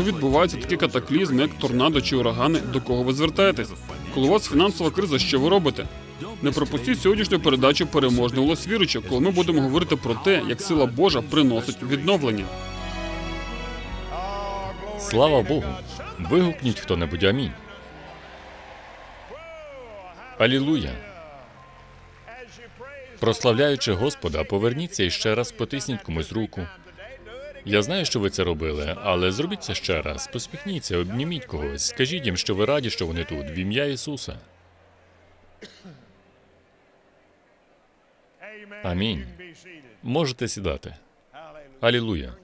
Коли відбуваються такі катаклізми, як торнадо чи урагани, до кого ви звертаєтесь? Коли у вас фінансова криза, що ви робите? Не пропустіть сьогоднішню передачу переможний голос віруючого, коли ми будемо говорити про те, як сила Божа приносить відновлення. Слава Богу! Вигукніть хто-небудь амінь. Алілуя! Прославляючи Господа, поверніться і ще раз потисніть комусь руку. Я знаю, що ви це робили, але зробіть це ще раз. Посміхніться, обніміть когось, скажіть їм, що ви раді, що вони тут, в ім'я Ісуса. Амінь. Можете сідати. Алілуя.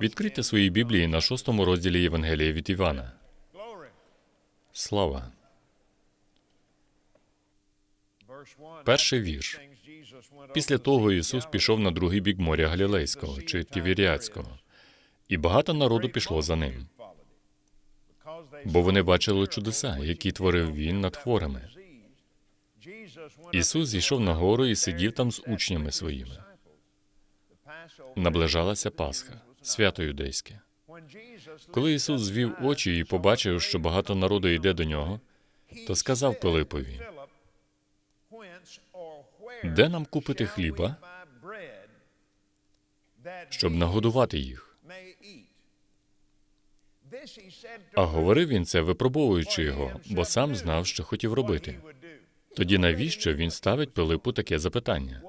Відкрийте свої Біблії на шостому розділі Євангелія від Івана. Слава. Перший вірш. Після того Ісус пішов на другий бік моря Галілейського чи Тівіріацького, і багато народу пішло за ним, бо вони бачили чудеса, які творив він над хворими. Ісус зійшов на гору і сидів там з учнями своїми. Наближалася Пасха, свято юдейське. Коли Ісус звів очі і побачив, що багато народу йде до нього, то сказав Пилипові: де нам купити хліба, щоб нагодувати їх? А говорив він це, випробовуючи його, бо сам знав, що хотів робити. Тоді навіщо він ставить Пилипу таке запитання?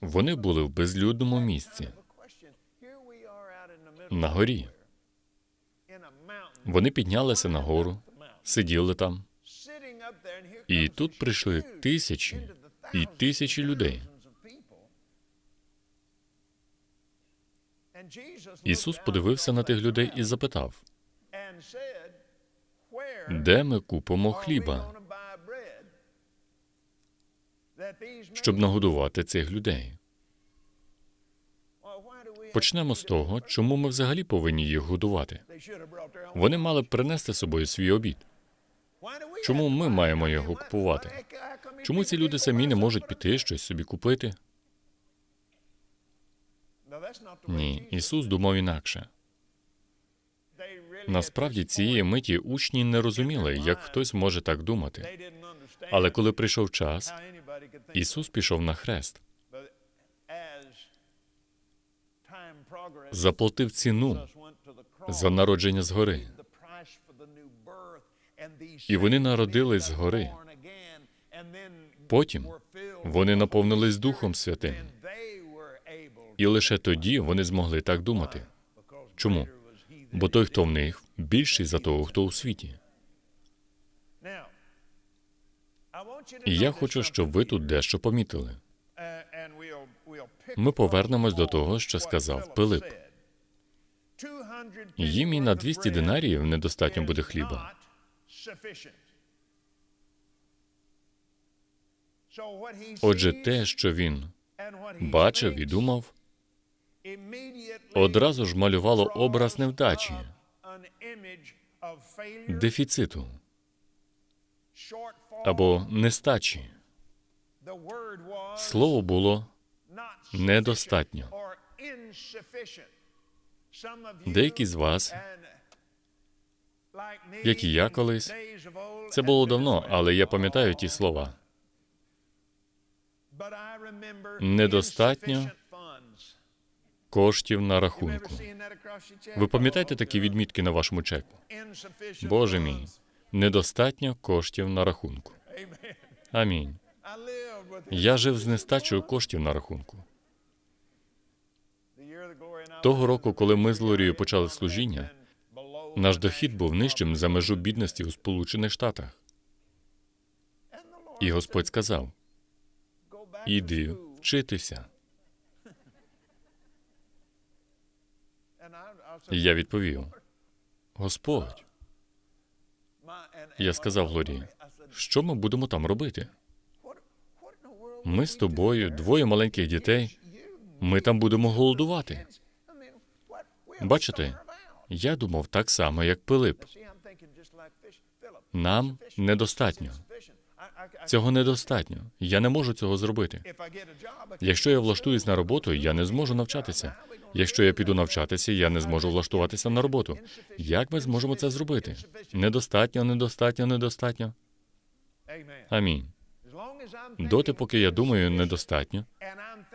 Вони були в безлюдному місці на горі. Вони піднялися на гору, сиділи там, і тут прийшли тисячі і тисячі людей. Ісус подивився на тих людей і запитав: де ми купимо хліба, щоб нагодувати цих людей? Почнемо з того, чому ми взагалі повинні їх годувати. Вони мали б принести з собою свій обід. Чому ми маємо його купувати? Чому ці люди самі не можуть піти щось собі купити? Ні, Ісус думав інакше. Насправді цієї миті учні не розуміли, як хтось може так думати. Але коли прийшов час, Ісус пішов на хрест, заплатив ціну за народження згори. І вони народились згори. Потім вони наповнились Духом Святим. І лише тоді вони змогли так думати. Чому? Бо той, хто в них, більший за того, хто у світі. І я хочу, щоб ви тут дещо помітили. Ми повернемось до того, що сказав Пилип. Їм і на 200 динаріїв недостатньо буде хліба. Отже, те, що він бачив і думав, одразу ж малювало образ невдачі, дефіциту або нестачі. Слово було недостатньо. Деякі з вас, як і я колись, це було давно, але я пам'ятаю ті слова. Недостатньо коштів на рахунку. Ви пам'ятаєте такі відмітки на вашому чеку? Боже мій, недостатньо коштів на рахунку. Амінь. Я жив з нестачею коштів на рахунку. Того року, коли ми з Лорією почали служіння, наш дохід був нижчим за межу бідності у Сполучених Штатах. І Господь сказав: іди вчитися. І я відповів: Господь, я сказав Глорії, що ми будемо там робити? Ми з тобою, двоє маленьких дітей. Ми там будемо голодувати. Бачите, я думав так само, як Пилип. Нам недостатньо. Цього недостатньо. Я не можу цього зробити. Якщо я влаштуюсь на роботу, я не зможу навчатися. Якщо я піду навчатися, я не зможу влаштуватися на роботу. Як ми зможемо це зробити? Недостатньо, недостатньо, недостатньо. Амінь. Доти, поки я думаю, недостатньо.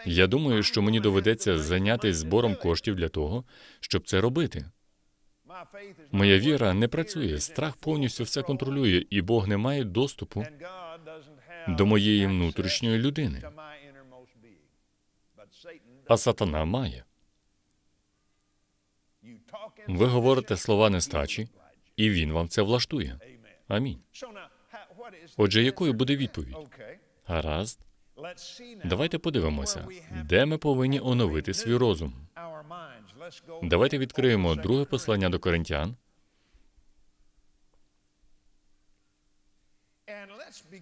Я думаю, що мені доведеться зайнятися збором коштів для того, щоб це робити. Моя віра не працює, страх повністю все контролює, і Бог не має доступу до моєї внутрішньої людини, а сатана має. Ви говорите слова нестачі, і він вам це влаштує. Амінь. Отже, якою буде відповідь? Гаразд. Давайте подивимося, де ми повинні оновити свій розум. Давайте відкриємо друге послання до коринтян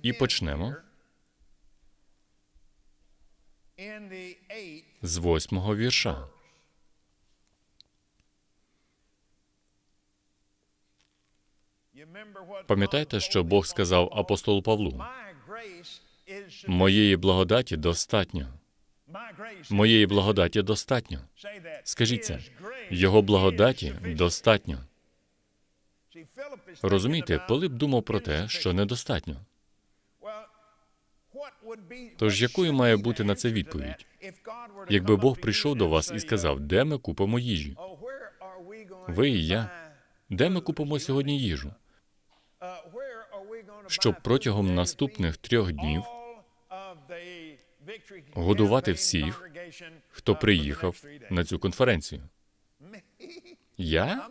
і почнемо з восьмого вірша. Пам'ятаєте, що Бог сказав апостолу Павлу? Моєї благодаті достатньо. Моєї благодаті достатньо. Скажіть це. Його благодаті достатньо. Розумієте, Пилип думав про те, що недостатньо. Тож якою має бути на це відповідь? Якби Бог прийшов до вас і сказав, де ми купимо їжі? Ви і я. Де ми купимо сьогодні їжу? Щоб протягом наступних трьох днів годувати всіх, Хто приїхав на цю конференцію? Я?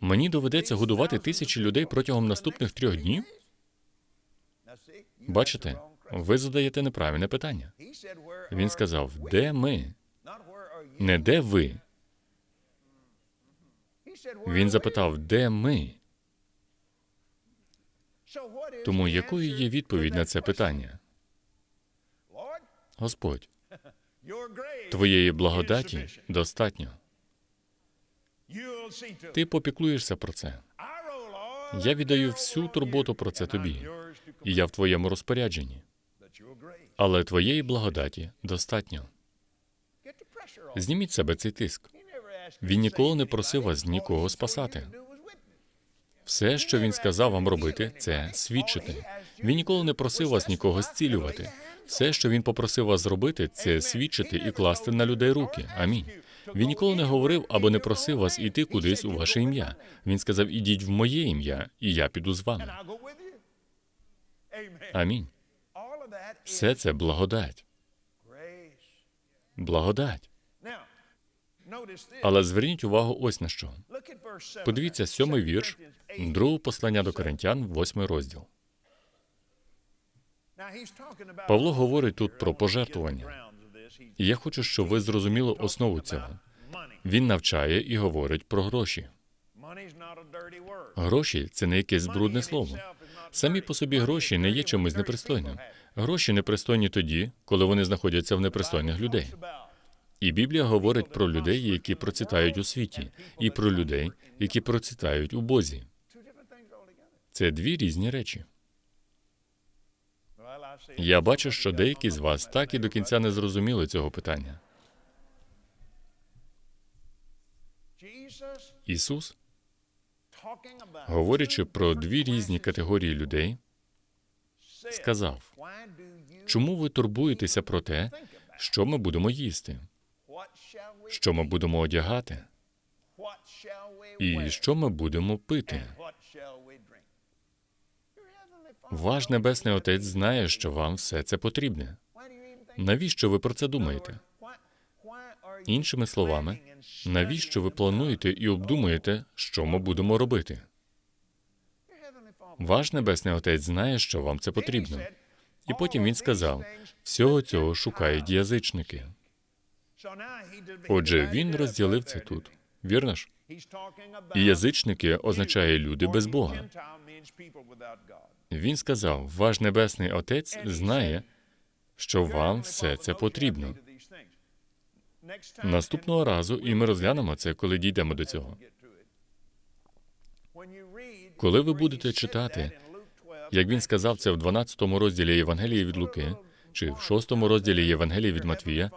Мені доведеться годувати тисячі людей протягом наступних трьох днів? Бачите, ви задаєте неправильне питання. Він сказав, де ми? Не де ви. Він запитав, де ми? Тому якою є відповідь на це питання? Господь, твоєї благодаті достатньо. Ти попіклуєшся про це. Я віддаю всю турботу про це тобі, і я в твоєму розпорядженні. Але твоєї благодаті достатньо. Зніміть себе цей тиск. Він ніколи не просив вас нікого спасати. Все, що він сказав вам робити, це свідчити. Він ніколи не просив вас нікого зцілювати. Все, що він попросив вас зробити, це свідчити і класти на людей руки. Амінь. Він ніколи не говорив або не просив вас іти кудись у ваше ім'я. Він сказав: ідіть в моє ім'я, і я піду з вами. Амінь. Все це благодать. Благодать. Але зверніть увагу ось на що. Подивіться сьомий вірш, другого послання до Коринтян, восьмий розділ. Павло говорить тут про пожертвування. І я хочу, щоб ви зрозуміли основу цього. Він навчає і говорить про гроші. Гроші це не якесь брудне слово. Самі по собі гроші не є чимось непристойним. Гроші непристойні тоді, коли вони знаходяться в непристойних людей. І Біблія говорить про людей, які процвітають у світі, і про людей, які процвітають у Бозі. Це дві різні речі. Я бачу, що деякі з вас так і до кінця не зрозуміли цього питання. Ісус, говорячи про дві різні категорії людей, сказав: чому ви турбуєтеся про те, що ми будемо їсти, що ми будемо одягати, і що ми будемо пити? Ваш небесний отець знає, що вам все це потрібне. Навіщо ви про це думаєте? Іншими словами, навіщо ви плануєте і обдумуєте, що ми будемо робити? Ваш небесний отець знає, що вам це потрібно. І потім він сказав: всього цього шукають язичники. Отже, він розділив це тут. Вірно ж? І язичники означає люди без Бога. Він сказав: ваш небесний отець знає, що вам все це потрібно. Наступного разу, і ми розглянемо це, коли дійдемо до цього. Коли ви будете читати Як він сказав це в 12 розділі Євангелії від Луки, чи в 6 розділі Євангелії від Матвія,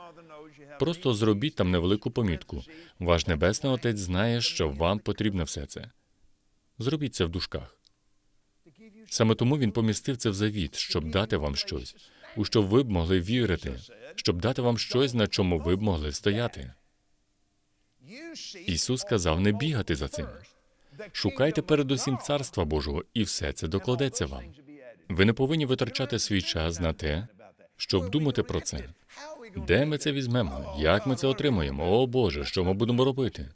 просто зробіть там невелику помітку. Ваш небесний отець знає, що вам потрібно все це. Зробіть це в дужках. Саме тому він помістив це в завіт, щоб дати вам щось, у що ви б могли вірити, щоб дати вам щось, на чому ви б могли стояти. Ісус сказав не бігати за цим. Шукайте передусім царства Божого, і все це докладеться вам. Ви не повинні витрачати свій час на те, щоб думати про це. Де ми це візьмемо? Як ми це отримаємо? О Боже, що ми будемо робити?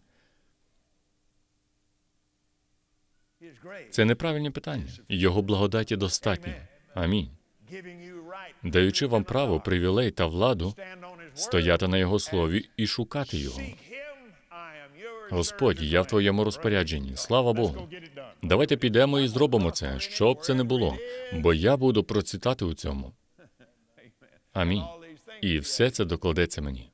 Це неправильні питання. Його благодаті достатньо. Амінь. Даючи вам право, привілей та владу стояти на його слові і шукати його. Господь, я в твоєму розпорядженні. Слава Богу. Давайте підемо і зробимо це, що б це не було, бо я буду процвітати у цьому. Амінь. І все це докладеться мені.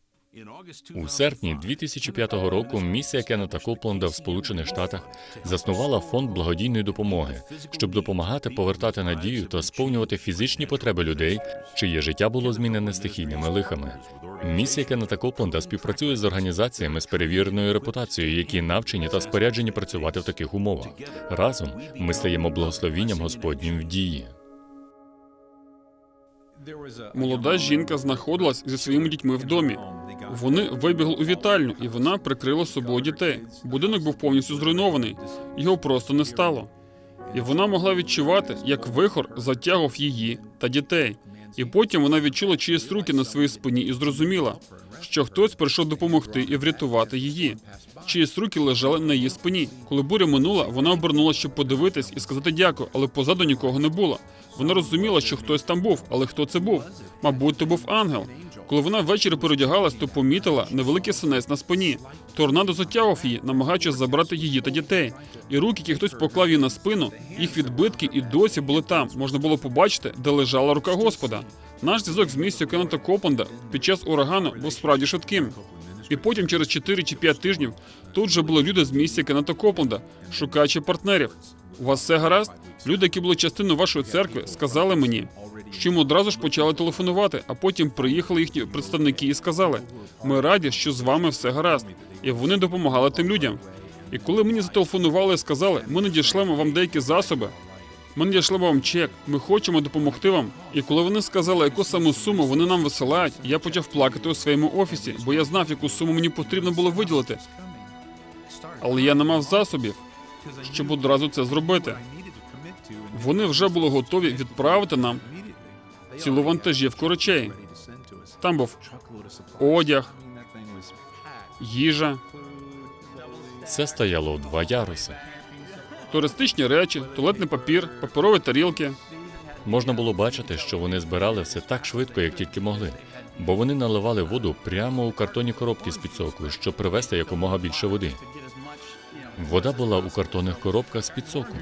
У серпні 2005 року місія Кеннета Копланда в Сполучених Штатах заснувала фонд благодійної допомоги, щоб допомагати повертати надію та сповнювати фізичні потреби людей, чиє життя було змінене стихійними лихами. Місія Кеннета Копланда співпрацює з організаціями з перевіреною репутацією, які навчені та споряджені працювати в таких умовах. Разом ми стаємо благословінням Господнім в дії. Молода жінка знаходилась зі своїми дітьми в домі. Вони вибігли у вітальню, і вона прикрила собою дітей. Будинок був повністю зруйнований, його просто не стало. І вона могла відчувати, як вихор затягував її та дітей. І потім вона відчула чиїсь руки на своїй спині і зрозуміла, що хтось прийшов допомогти і врятувати її. Чиїсь руки лежали на її спині. Коли буря минула, вона обернулася, щоб подивитись і сказати дякую, але позаду нікого не було. Вона розуміла, що хтось там був, але хто це був? Мабуть, то був ангел. Коли вона ввечері переодягалась, то помітила невеликий синець на спині. Торнадо затягував її, намагаючись забрати її та дітей. І руки, які хтось поклав їй на спину, їх відбитки і досі були там. Можна було побачити, де лежала рука Господа. Наш зв'язок з місією Кеннета Копленда під час урагану був справді швидким. І потім, через 4 чи 5 тижнів, тут вже були люди з місії Кеннета Копленда, шукаючи партнерів. У вас все гаразд? Люди, які були частиною вашої церкви, сказали мені, що їм одразу ж почали телефонувати, а потім приїхали їхні представники і сказали: ми раді, що з вами все гаразд. І вони допомагали тим людям. І коли мені зателефонували і сказали, ми надішлемо вам деякі засоби, ми надішлемо вам чек, ми хочемо допомогти вам. І коли вони сказали, яку саму суму вони нам висилають, я почав плакати у своєму офісі, бо я знав, яку суму мені потрібно було виділити. Але я не мав засобів, щоб одразу це зробити. Вони вже були готові відправити нам цілу вантажівку речей. Там був одяг, їжа, Це стояло в два яруси. туристичні речі, туалетний папір, паперові тарілки. Можна було бачити, що вони збирали все так швидко, як тільки могли, бо вони наливали воду прямо у картонні коробки з підсокою, щоб привезти якомога більше води. Вода була у картонних коробках з підсоку,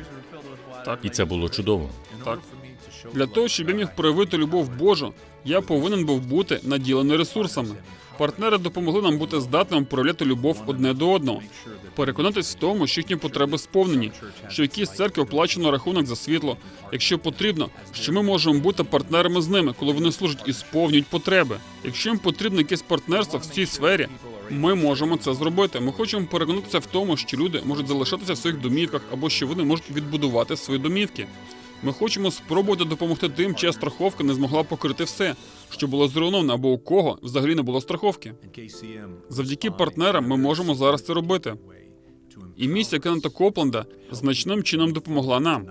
Так, і це було чудово. так. Для того, щоб я міг проявити любов Божу, я повинен був бути наділений ресурсами. Партнери допомогли нам бути здатними проявляти любов одне до одного, переконатись в тому, що їхні потреби сповнені, що якісь церкви оплачено рахунок за світло. Якщо потрібно, що ми можемо бути партнерами з ними, коли вони служать і сповнюють потреби. Якщо їм потрібно якесь партнерство в цій сфері, ми можемо це зробити. Ми хочемо переконатися в тому, що люди можуть залишатися в своїх домівках або що вони можуть відбудувати свої домівки. Ми хочемо спробувати допомогти тим, чия страховка не змогла покрити все, що було зруйновано, або у кого взагалі не було страховки. Завдяки партнерам ми можемо зараз це робити. І місія Кеннета Копленда значним чином допомогла нам,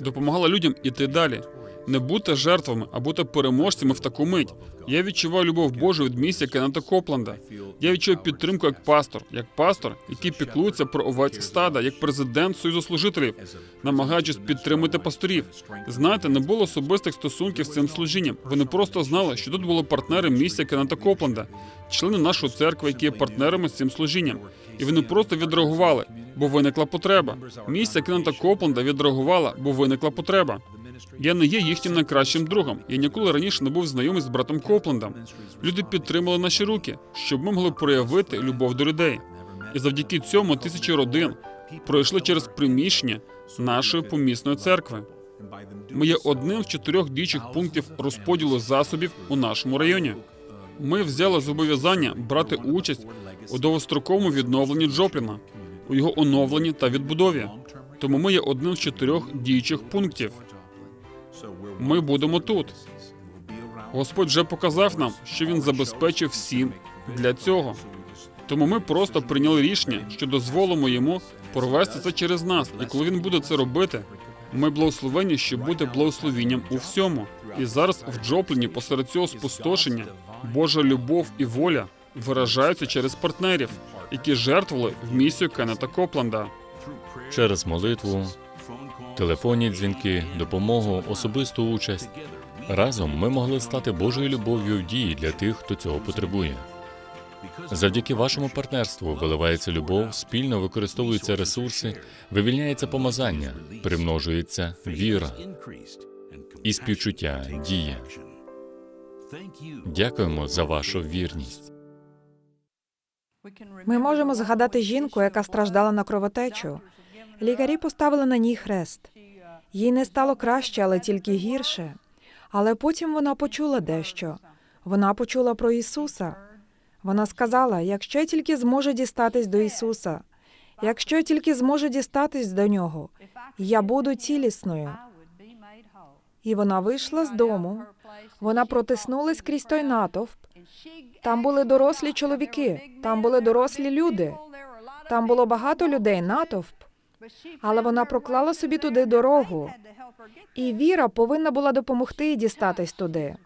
допомагала людям іти далі, не бути жертвами, а бути переможцями в таку мить. Я відчуваю любов Божу від місія Кеннета Копленда. Я відчуваю підтримку як пастор, як пастор, який піклується про овець стада, як президент Союзу служителів, намагаючись підтримати пасторів. Знаєте, не було особистих стосунків з цим служінням. Вони просто знали, що тут були партнери місія Кеннета Копленда, члени нашої церкви, які є партнерами з цим служінням. І вони просто відреагували, бо виникла потреба. Місія Кеннета Копленда відреагувала, бо виникла потреба. Я не є їхнім найкращим другом. Я ніколи раніше не був знайомий з братом Коплендом. Люди підтримали наші руки, щоб ми могли проявити любов до людей. І завдяки цьому тисячі родин пройшли через приміщення нашої помісної церкви. Ми є одним з чотирьох діючих пунктів розподілу засобів у нашому районі. Ми взяли зобов'язання брати участь у довгостроковому відновленні Джопліна, у його оновленні та відбудові. Тому ми є одним з чотирьох діючих пунктів. Ми будемо тут. Господь вже показав нам, що він забезпечив всім для цього. Тому ми просто прийняли рішення, що дозволимо йому провести це через нас. І коли він буде це робити, ми благословені, що буде благословінням у всьому. І зараз в Джопліні посеред цього спустошення Божа любов і воля виражаються через партнерів, які жертвували в місію Кеннета Копланда. Через молитву, телефонні дзвінки, допомогу, особисту участь. Разом ми могли стати Божою любов'ю в дії для тих, хто цього потребує. Завдяки вашому партнерству виливається любов, спільно використовуються ресурси, вивільняється помазання, примножується віра і співчуття діє. Дякуємо за вашу вірність. Ми можемо згадати жінку, яка страждала на кровотечу. Лікарі поставили на ній хрест. Їй не стало краще, але тільки гірше. Але потім вона почула дещо. Вона почула про Ісуса. Вона сказала: якщо я тільки зможу дістатись до Ісуса, якщо я тільки зможу дістатись до нього, я буду цілісною. І вона вийшла з дому. Вона протиснулась крізь той натовп. Там були дорослі чоловіки, там були дорослі люди. Там було багато людей, натовп. Але вона проклала собі туди дорогу. І віра повинна була допомогти їй дістатись туди.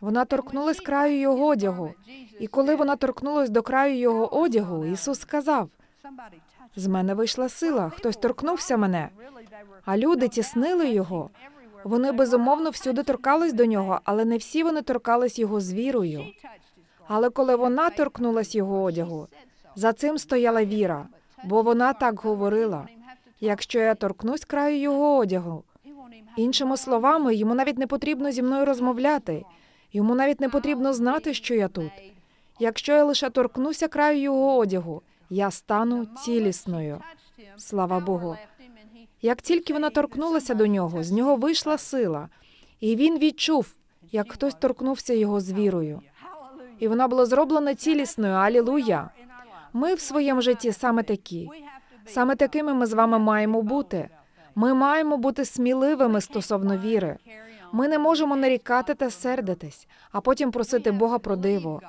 Вона торкнулась краю його одягу. І коли вона торкнулась до краю його одягу, Ісус сказав: з мене вийшла сила, хтось торкнувся мене. А люди тіснили його. Вони безумовно всюди торкались до нього, але не всі вони торкались його з вірою. Але коли вона торкнулась його одягу, за цим стояла віра, бо вона так говорила: якщо я торкнусь краю його одягу, іншими словами, йому навіть не потрібно зі мною розмовляти, йому навіть не потрібно знати, що я тут. Якщо я лише торкнуся краю його одягу, я стану цілісною. Слава Богу. Як тільки вона торкнулася до нього, з нього вийшла сила, і він відчув, як хтось торкнувся його з вірою. І вона була зроблена цілісною. Алілуя! Ми в своєму житті саме такі. Саме такими ми з вами маємо бути. Ми маємо бути сміливими стосовно віри. Ми не можемо нарікати та сердитись, а потім просити Бога про диво.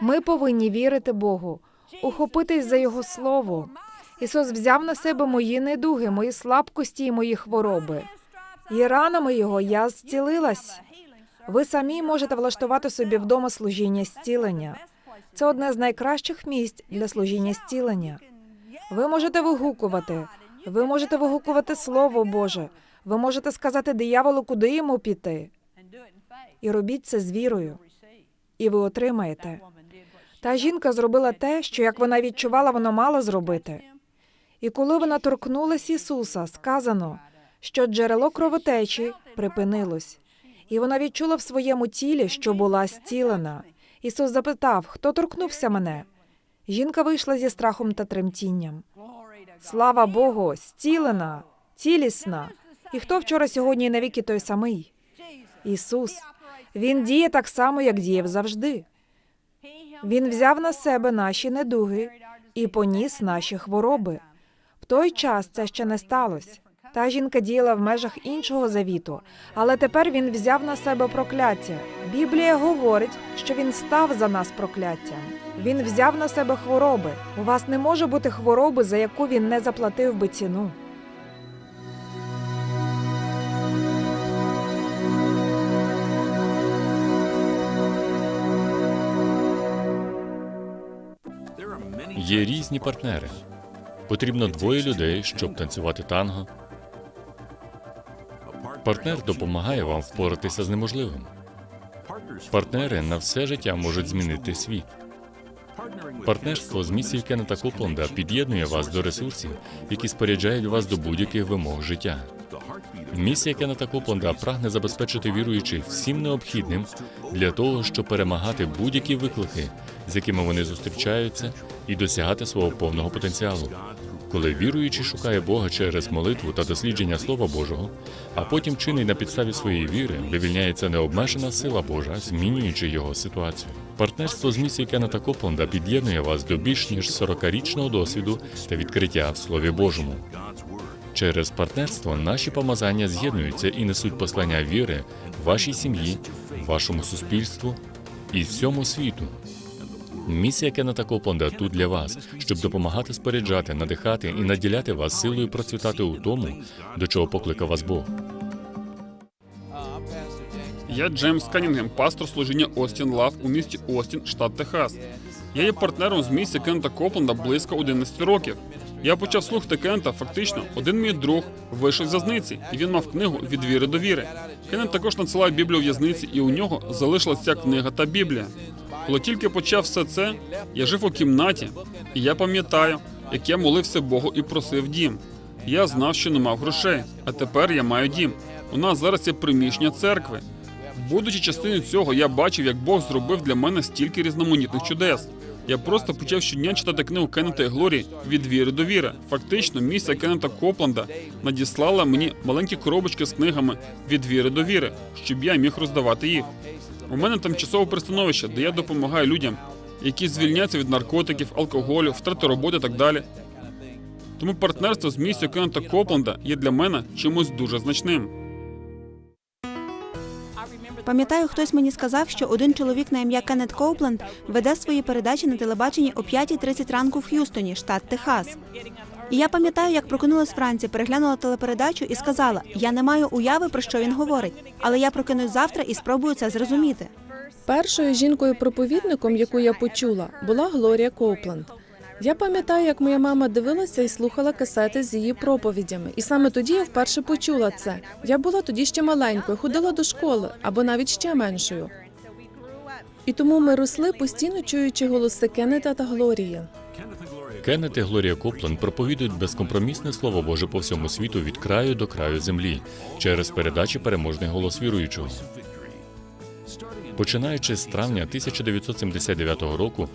Ми повинні вірити Богу, ухопитись за Його слово. Ісус взяв на себе мої недуги, мої слабкості і мої хвороби. І ранами Його я зцілилась. Ви самі можете влаштувати собі вдома служіння зцілення. Це одне з найкращих місць для служіння зцілення. Ви можете вигукувати, ви можете вигукувати Слово Боже. Ви можете сказати дияволу, куди йому піти. І робіть це з вірою, і ви отримаєте. Та жінка зробила те, що як вона відчувала, вона мала зробити. І коли вона торкнулась Ісуса, сказано, що джерело кровотечі припинилось, і вона відчула в своєму тілі, що була зцілена. Ісус запитав, хто торкнувся мене. Жінка вийшла зі страхом та тремтінням. Слава Богу, зцілена, цілісна. І хто вчора, сьогодні і навіки той самий? Ісус. Він діє так само, як діяв завжди. Він взяв на себе наші недуги і поніс наші хвороби. В той час це ще не сталося. Та жінка діяла в межах іншого завіту, але тепер він взяв на себе прокляття. Біблія говорить, що він став за нас прокляттям. Він взяв на себе хвороби. У вас не може бути хвороби, за яку він не заплатив би ціну. Є різні партнери. Потрібно двоє людей, щоб танцювати танго. Партнер допомагає вам впоратися з неможливим. Партнери на все життя можуть змінити світ. Партнерство з місією Кеннета Копланда під'єднує вас до ресурсів, які споряджають вас до будь-яких вимог життя. Місія Кеннета Копланда прагне забезпечити віруючих всім необхідним для того, щоб перемагати будь-які виклики, з якими вони зустрічаються, і досягати свого повного потенціалу. Коли віруючий шукає Бога через молитву та дослідження Слова Божого, а потім чинить на підставі своєї віри, вивільняється необмежена сила Божа, змінюючи його ситуацію. Партнерство з місією Кеннета Копланда під'єднує вас до більш ніж 40-річного досвіду та відкриття в Слові Божому. Через партнерство наші помазання з'єднуються і несуть послання віри вашій сім'ї, вашому суспільству і всьому світу. Місія Кеннета Копланда тут для вас, щоб допомагати споряджати, надихати і наділяти вас силою процвітати у тому, до чого покликав вас Бог. Я Джеймс Канінгем, пастор служіння Остін Лав у місті Остін, штат Техас. Я є партнером з місця Кента Копленда близько 11 років. Я почав слухати Кента. Фактично, один мій друг вийшов з в'язниці, і він мав книгу від віри до віри. Кеннет також надсилав Біблію в'язниці, і у нього залишилася ця книга та Біблія. Коли тільки почав все це, я жив у кімнаті, і я пам'ятаю, як я молився Богу і просив дім. Я знав, що не мав грошей, а тепер я маю дім. У нас зараз є приміщення церкви. Будучи частиною цього, я бачив, як Бог зробив для мене стільки різноманітних чудес. Я просто почав щодня читати книгу Кеннета і Глорії від віри до віри. Фактично, місія Кеннета Копланда надіслала мені маленькі коробочки з книгами від віри до віри, щоб я міг роздавати їх. У мене тимчасове пристановище, де я допомагаю людям, які звільняються від наркотиків, алкоголю, втрати роботи і так далі. Тому партнерство з місією Кеннета Копланда є для мене чимось дуже значним. Пам'ятаю, хтось мені сказав, що один чоловік на ім'я Кеннет Коупленд веде свої передачі на телебаченні о 5.30 ранку в Х'юстоні, штат Техас. І я пам'ятаю, як прокинулась вранці, переглянула телепередачу і сказала: Я не маю уяви, про що він говорить, але я прокинусь завтра і спробую це зрозуміти. Першою жінкою-проповідником, яку я почула, була Глорія Коупленд. Я пам'ятаю, як моя мама дивилася і слухала касети з її проповідями. І саме тоді я вперше почула це. Я була тоді ще маленькою, ходила до школи або навіть ще меншою. І тому ми росли, постійно чуючи голоси Кеннета та Глорії. Кеннет і Глорія Коплан проповідують безкомпромісне слово Боже по всьому світу від краю до краю землі через передачі переможний голос віруючого. Починаючи з травня 1979 року,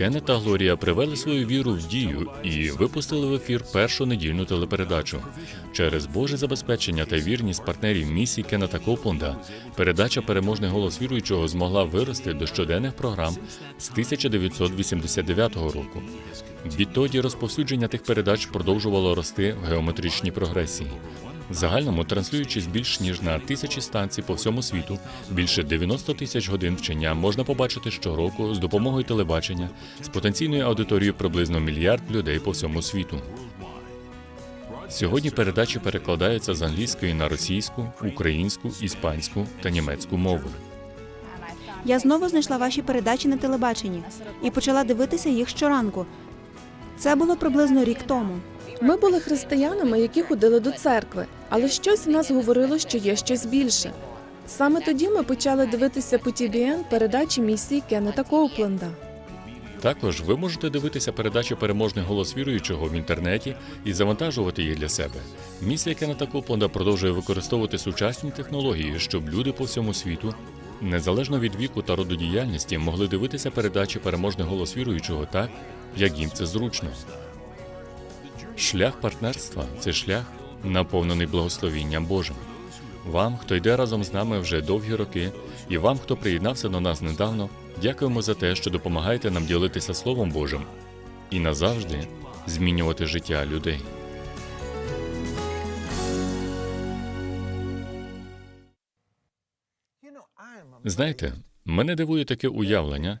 Кеннет та Глорія привели свою віру в дію і випустили в ефір першу недільну телепередачу. Через Боже забезпечення та вірність партнерів місії Кеннета Копланда передача Переможний голос віруючого змогла вирости до щоденних програм з 1989 року. Відтоді розповсюдження тих передач продовжувало рости в геометричній прогресії. Загальному транслюючись більш ніж на тисячі станцій по всьому світу, більше 90 тисяч годин вчення можна побачити щороку з допомогою телебачення з потенційною аудиторією приблизно мільярд людей по всьому світу. Сьогодні передачі перекладаються з англійської на російську, українську, іспанську та німецьку мови. Я знову знайшла ваші передачі на телебаченні і почала дивитися їх щоранку. Це було приблизно рік тому. Ми були християнами, які ходили до церкви, але щось в нас говорило, що є щось більше. Саме тоді ми почали дивитися по TBN передачі місії Кеннета Коупленда. Також ви можете дивитися передачі Переможний голос віруючого в інтернеті і завантажувати їх для себе. Місія Кеннета Копланда продовжує використовувати сучасні технології, щоб люди по всьому світу, незалежно від віку та роду діяльності, могли дивитися передачі Переможний голос віруючого так, як їм це зручно. Шлях партнерства це шлях, наповнений благословінням Божим. Вам, хто йде разом з нами вже довгі роки, і вам, хто приєднався до нас недавно, дякуємо за те, що допомагаєте нам ділитися Словом Божим і назавжди змінювати життя людей. Знаєте, мене дивує таке уявлення,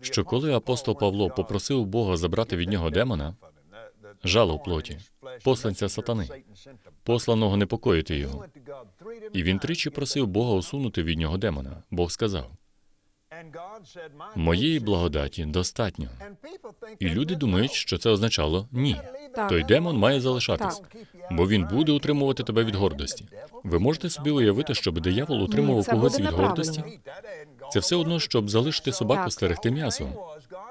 що коли апостол Павло попросив Бога забрати від нього демона, жало в плоті, посланця сатани, посланого непокоїти його, і він тричі просив Бога усунути від нього демона. Бог сказав: моєї благодаті достатньо. І люди думають, що це означало ні. Так. Той демон має залишатись, бо він буде утримувати тебе від гордості. Ви можете собі уявити, щоб диявол утримував когось від гордості? Це все одно, щоб залишити собаку стерегти м'ясо.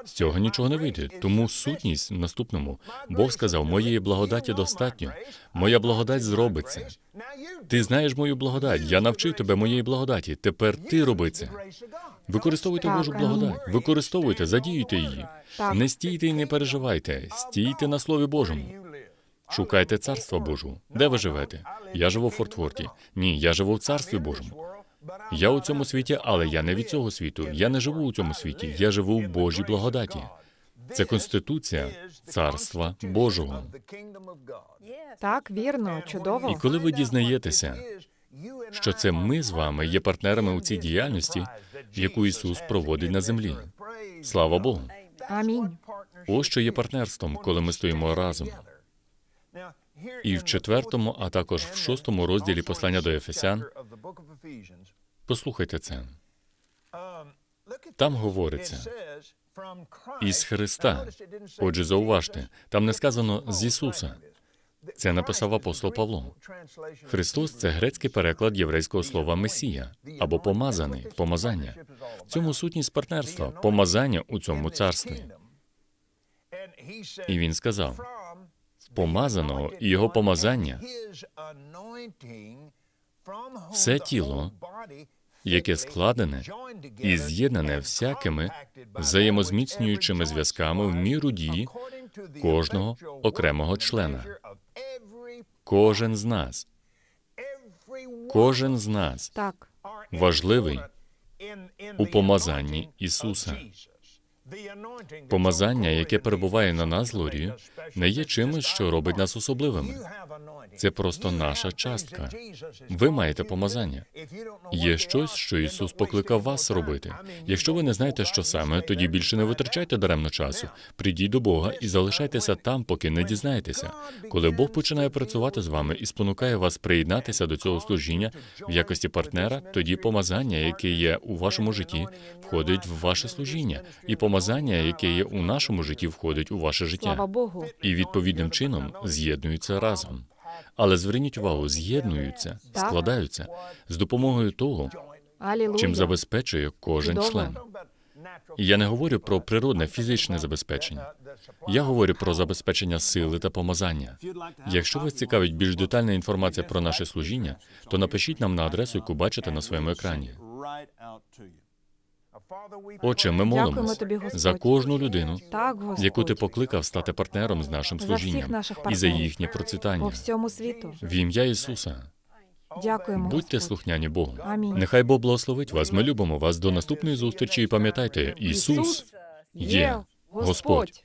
З цього нічого не вийде. Тому сутність в наступному. Бог сказав: моєї благодаті достатньо. Моя благодать зробиться. Ти знаєш мою благодать. Я навчив тебе моєї благодаті. Тепер ти роби це. Використовуйте Божу благодать. Використовуйте, задіюйте її. Не стійте і не переживайте. Стійте на слові Божому. Шукайте царства Божого. Де ви живете? Я живу в Фортфорті. Ні, я живу в царстві Божому. Я у цьому світі, але я не від цього світу. Я не живу у цьому світі. Я живу в Божій благодаті. Це конституція царства Божого. Так, вірно, чудово. І коли ви дізнаєтеся, що це ми з вами є партнерами у цій діяльності, яку Ісус проводить на землі. Слава Богу. Амінь. Ось що є партнерством, коли ми стоїмо разом. І в четвертому, а також в шостому розділі послання до Ефесян послухайте це. Там говориться із Христа. Отже, зауважте, там не сказано з Ісуса. Це написав апостол Павло. Христос це грецький переклад єврейського слова Месія або помазаний, помазання. В цьому сутність партнерства, помазання у цьому царстві. І він сказав: помазаного і його помазання все тіло, яке складене і з'єднане всякими взаємозміцнюючими зв'язками в міру дії кожного окремого члена. Кожен з нас, кожен з нас Так, важливий у помазанні Ісуса. Помазання, яке перебуває на нас, Лорію, не є чимось, що робить нас особливими. Це просто наша частка. Ви маєте помазання. Є щось, що Ісус покликав вас робити. Якщо ви не знаєте, що саме, тоді більше не витрачайте даремно часу. Прийдіть до Бога і залишайтеся там, поки не дізнаєтеся. Коли Бог починає працювати з вами і спонукає вас приєднатися до цього служіння в якості партнера, тоді помазання, яке є у вашому житті, входить в ваше служіння, і помазання, яке є у нашому житті, входить у ваше слава життя. Богу. І відповідним чином з'єднуються разом. Але зверніть увагу, з'єднуються, Так. складаються з допомогою того, Алілуя. чим забезпечує кожен Чудово. член. І я не говорю про природне фізичне забезпечення. Я говорю про забезпечення сили та помазання. Якщо вас цікавить більш детальна інформація про наше служіння, то напишіть нам на адресу, яку бачите на своєму екрані. Отче, ми молимось тобі, Господь. за кожну людину, Так, Господь. яку ти покликав стати партнером з нашим служінням і за їхнє їхнє По процвітання. всьому світу. В ім'я Ісуса. Дякуємо. Будьте Господь. слухняні Богу. Амінь. Нехай Бог благословить вас. Ми любимо вас. До наступної зустрічі. І пам'ятайте, Ісус є Господь.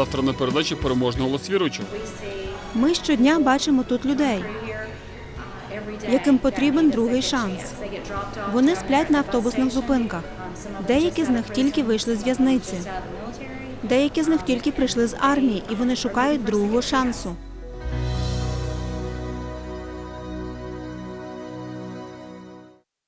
Завтра на передачі переможний голос віруючих. Ми щодня бачимо тут людей, яким потрібен другий шанс. Вони сплять на автобусних зупинках. Деякі з них тільки вийшли з в'язниці. Деякі з них тільки прийшли з армії, і вони шукають другого шансу.